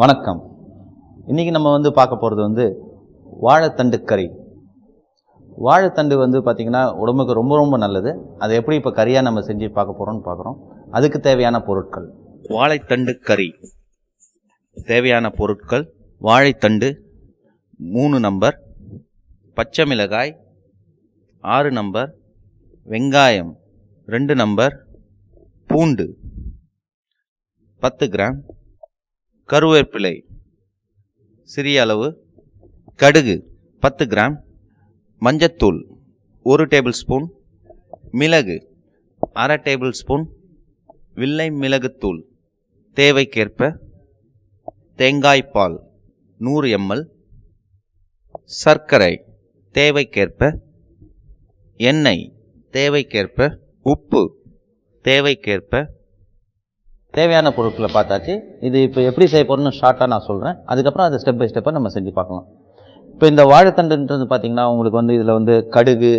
வணக்கம். இன்னைக்கு நம்ம வந்து பார்க்க போகிறது வந்து வாழைத்தண்டு கறி. வாழைத்தண்டு வந்து பார்த்திங்கன்னா உடம்புக்கு ரொம்ப ரொம்ப நல்லது. அதை எப்படி இப்போ கறியாக நம்ம செஞ்சு பார்க்க போகிறோம்னு பார்க்குறோம். அதுக்கு தேவையான பொருட்கள். வாழைத்தண்டு கறி. தேவையான பொருட்கள். வாழைத்தண்டு மூணு நம்பர் பச்சை மிளகாய் ஆறு நம்பர் வெங்காயம் ரெண்டு நம்பர் பூண்டு பத்து கிராம் கருவேப்பிலை சிறிய அளவு கடுகு பத்து கிராம் மஞ்சத்தூள் ஒரு டேபிள் ஸ்பூன் மிளகு அரை டேபிள் ஸ்பூன் வில்லை மிளகுத்தூள் தேவைக்கேற்ப தேங்காய் பால் நூறு எம்எல் சர்க்கரை தேவைக்கேற்ப எண்ணெய் தேவைக்கேற்ப உப்பு தேவைக்கேற்ப தேவையான பொருட்களை பார்த்தாச்சு. இது இப்போ எப்படி செய்ய போகிறோம்னு ஷார்ட்டாக நான் சொல்கிறேன் அதுக்கப்புறம் அதை ஸ்டெப் பை ஸ்டெப்பாக நம்ம செஞ்சு பார்க்கலாம். இப்போ இந்த வாழைத்தண்டுன்றது பார்த்திங்கன்னா உங்களுக்கு வந்து இதில் வந்து கடுகு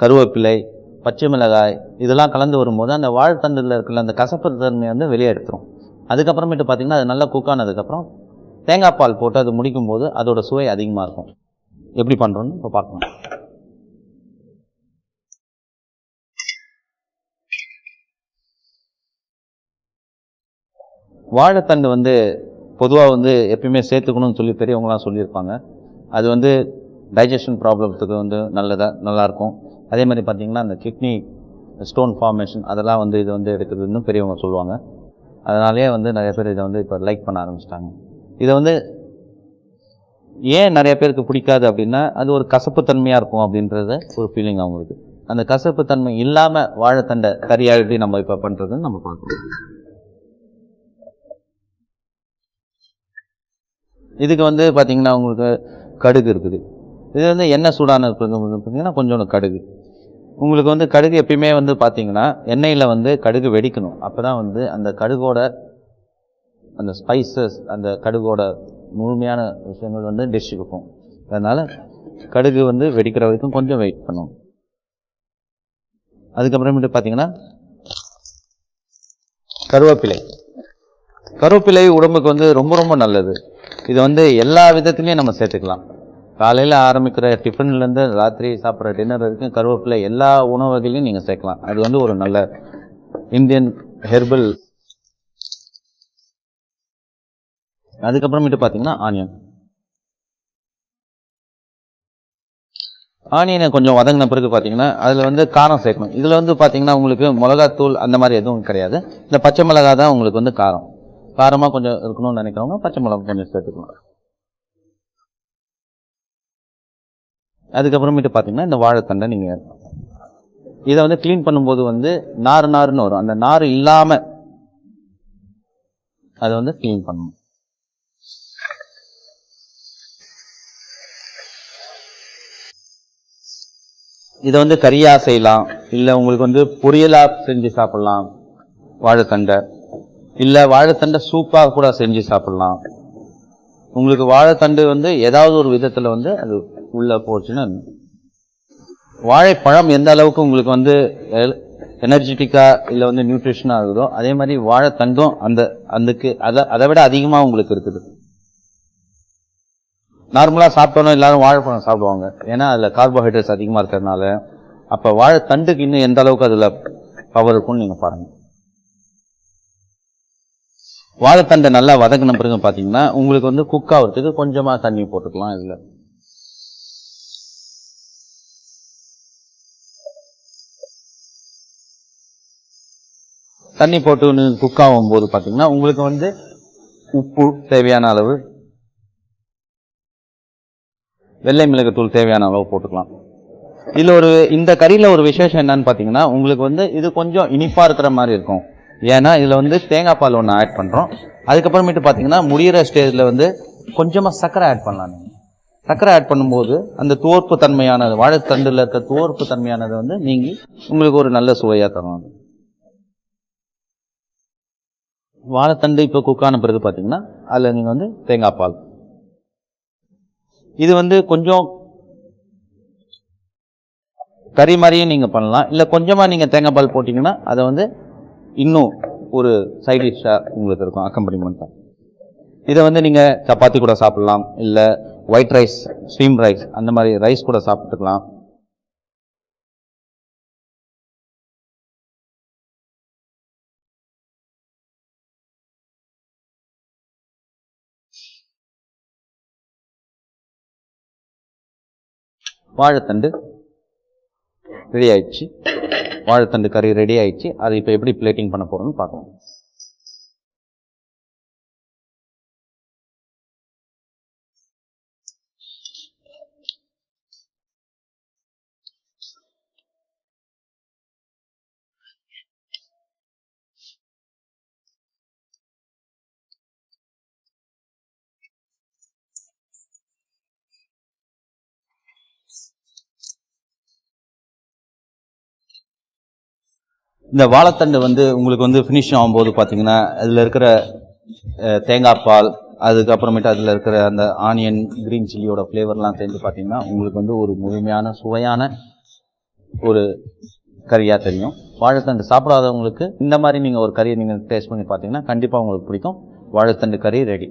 கருவேப்பிலை பச்சை மிளகாய் இதெல்லாம் கலந்து வரும்போது அந்த வாழைத்தண்டில் இருக்கிற அந்த கசப்பு தன்மையை வந்து வெளியே எடுத்துரும். அதுக்கப்புறமேட்டு பார்த்தீங்கன்னா அது நல்லா குக்கானதுக்கப்புறம் தேங்காய் பால் போட்டு அது முடிக்கும்போது அதோடய சுவை அதிகமாக இருக்கும். எப்படி பண்ணுறோன்னு இப்போ பார்க்கலாம். வாழைத்தண்டு வந்து பொதுவாக வந்து எப்பயுமே சேர்த்துக்கணும்னு சொல்லி பெரியவங்களாம் சொல்லியிருப்பாங்க. அது வந்து டைஜஷன் ப்ராப்ளத்துக்கு வந்து நல்லதாக நல்லாயிருக்கும். அதே மாதிரி பார்த்தீங்கன்னா அந்த கிட்னி ஸ்டோன் ஃபார்மேஷன் அதெல்லாம் வந்து இது வந்து எடுக்கிறதுன்னு பெரியவங்க சொல்லுவாங்க. அதனாலேயே வந்து நிறைய பேர் இதை வந்து இப்போ லைக் பண்ண ஆரம்பிச்சிட்டாங்க. இதை வந்து ஏன் நிறைய பேருக்கு பிடிக்காது அப்படின்னா அது ஒரு கசப்புத்தன்மையாக இருக்கும் அப்படின்றது ஒரு ஃபீலிங் அவங்களுக்கு. அந்த கசப்புத்தன்மை இல்லாமல் வாழைத்தண்டை கறியாக எப்படி நம்ம இப்போ பண்ணுறதுன்னு நம்ம பார்க்கணும். இதுக்கு வந்து பார்த்திங்கன்னா உங்களுக்கு கடுகு இருக்குது. இது வந்து எண்ணெய் சூடான பார்த்தீங்கன்னா கொஞ்சோண்டு கடுகு. உங்களுக்கு வந்து கடுகு எப்பயுமே வந்து பார்த்திங்கன்னா எண்ணெயில் வந்து கடுகு வெடிக்கணும். அப்போ தான் வந்து அந்த கடுகோட அந்த ஸ்பைசஸ் அந்த கடுகோட முழுமையான விஷயங்கள் வந்து டிஷ்ஷு இருக்கும். அதனால் கடுகு வந்து வெடிக்கிற வரைக்கும் கொஞ்சம் வெயிட் பண்ணும். அதுக்கப்புறமேட்டு பார்த்தீங்கன்னா கருவேப்பிலை. கருவேப்பிலை உடம்புக்கு வந்து ரொம்ப ரொம்ப நல்லது. இது வந்து எல்லா விதத்துலேயும் நம்ம சேர்த்துக்கலாம். காலையில் ஆரம்பிக்கிற டிஃபன்லேருந்து ராத்திரி சாப்பிட்ற டின்னர் வரைக்கும் கருவேப்பிலை எல்லா உணவு வகையிலையும் நீங்கள் சேர்க்கலாம். அது வந்து ஒரு நல்ல இந்தியன் ஹெர்பல் அதுக்கப்புறமேட்டு பார்த்தீங்கன்னா ஆனியன் ஆனியனை கொஞ்சம் வதங்கின பிறகு பார்த்தீங்கன்னா அதில் வந்து காரம் சேர்க்கணும். இதில் வந்து பார்த்தீங்கன்னா உங்களுக்கு மிளகாத்தூள் அந்த மாதிரி எதுவும் கிடையாது. இந்த பச்சை மிளகா தான் உங்களுக்கு வந்து காரம். காரமாக கொஞ்சம் இருக்கணும்னு நினைக்கிறவங்க பச்சை மிளகா கொஞ்சம் சேர்த்துக்கலாம். அதுக்கப்புறமேட்டு பார்த்தீங்கன்னா இந்த வாழைத்தண்டை நீங்கள் இதை வந்து க்ளீன் பண்ணும்போது வந்து நார் நாறுன்னு வரும். அந்த நாறு இல்லாமல் அதை வந்து க்ளீன் பண்ணணும். இதை வந்து கறியாக செய்யலாம். இல்லை உங்களுக்கு வந்து பொரியலாக செஞ்சு சாப்பிட்லாம் வாழைத்தண்டை. இல்லை வாழைத்தண்டை சூப்பாக கூட செஞ்சு சாப்பிட்லாம். உங்களுக்கு வாழைத்தண்டு வந்து ஏதாவது ஒரு விதத்தில் வந்து அது உள்ளே போச்சுன்னா வாழைப்பழம் எந்த அளவுக்கு உங்களுக்கு வந்து எனர்ஜெட்டிக்காக இல்லை வந்து நியூட்ரிஷனாக இருக்குதோ அதே மாதிரி வாழைத்தண்டும் அந்த அதுக்கு அதை அதை விட அதிகமாக உங்களுக்கு இருக்குது. நார்மலாக சாப்பிட்டோன்னா எல்லாரும் வாழைப்பழம் சாப்பிடுவாங்க. ஏன்னா அதில் கார்போஹைட்ரேட்ஸ் அதிகமாக இருக்கிறதுனால. அப்போ வாழைத்தண்டுக்கு இன்னும் எந்த அளவுக்கு அதில் பவர் இருக்கும்னு நீங்கள் பாருங்கள் வாழைத்தண்டை நல்லா வதங்கின பிறகு பார்த்தீங்கன்னா உங்களுக்கு வந்து குக் ஆகிறதுக்கு கொஞ்சமாக தண்ணி போட்டுக்கலாம் இதில். தண்ணி போட்டு குக் ஆகும்போது பார்த்தீங்கன்னா உங்களுக்கு வந்து உப்பு தேவையான அளவு வெள்ளை மிளகுத்தூள் தேவையான அளவு போட்டுக்கலாம். இதில் ஒரு இந்த கறியில் ஒரு விசேஷம் என்னன்னு பார்த்தீங்கன்னா உங்களுக்கு வந்து இது கொஞ்சம் இனிப்பாக இருக்கிற மாதிரி இருக்கும். ஏன்னா இதில் வந்து தேங்காய் பால் ஒன்று ஆட் பண்ணுறோம் அதுக்கப்புறமேட்டு பார்த்தீங்கன்னா முடிகிற ஸ்டேஜில் வந்து கொஞ்சமாக சர்க்கரை ஆட் பண்ணலாம் நீங்கள் சர்க்கரை ஆட் பண்ணும்போது அந்த தோற்பு தன்மையானது வாழைத்தண்டில் இருக்க தோற்பு தன்மையானது வந்து நீங்கி உங்களுக்கு ஒரு நல்ல சுவையாக தரும் அது. வாழைத்தண்டு இப்போ குக்கான பிறகு பார்த்தீங்கன்னா அதில் நீங்கள் வந்து தேங்காய் பால். இது வந்து கொஞ்சம் கறி மாதிரியும் நீங்கள் பண்ணலாம். இல்லை கொஞ்சமாக நீங்கள் தேங்காய் பால் போட்டிங்கன்னா அதை வந்து இன்னும் ஒரு சைட் டிஷ்ஷாக உங்களுக்கு இருக்கும் அக்கம்பனிமெண்ட்டாக இதை வந்து நீங்கள் சப்பாத்தி கூட சாப்பிடலாம் இல்லை ஒயிட் ரைஸ் ஸ்டீம் ரைஸ் அந்த மாதிரி ரைஸ் கூட சாப்பிட்டுக்கலாம். வாழைத்தண்டு ரெடி ஆயிடுச்சு. வாழைத்தண்டு கறி ரெடி ஆயிடுச்சு. அதை இப்போ எப்படி பிளேட்டிங் பண்ண போகிறோம்னு பார்க்கலாம். இந்த வாழைத்தண்டு வந்து உங்களுக்கு வந்து ஃபினிஷ் ஆகும்போது பார்த்தீங்கன்னா அதில் இருக்கிற தேங்காய் பால் அதுக்கப்புறமேட்டு அதில் இருக்கிற அந்த ஆனியன் கிரீன் சில்லியோட ஃப்ளேவர்லாம் சேர்ந்து பார்த்தீங்கன்னா உங்களுக்கு வந்து ஒரு முழுமையான சுவையான ஒரு கறியாக தெரியும். வாழைத்தண்டு சாப்பிடாதவங்களுக்கு இந்த மாதிரி நீங்கள் ஒரு கறியை நீங்கள் டேஸ்ட் பண்ணி பார்த்தீங்கன்னா கண்டிப்பாக உங்களுக்கு பிடிக்கும். வாழைத்தண்டு கறி ரெடி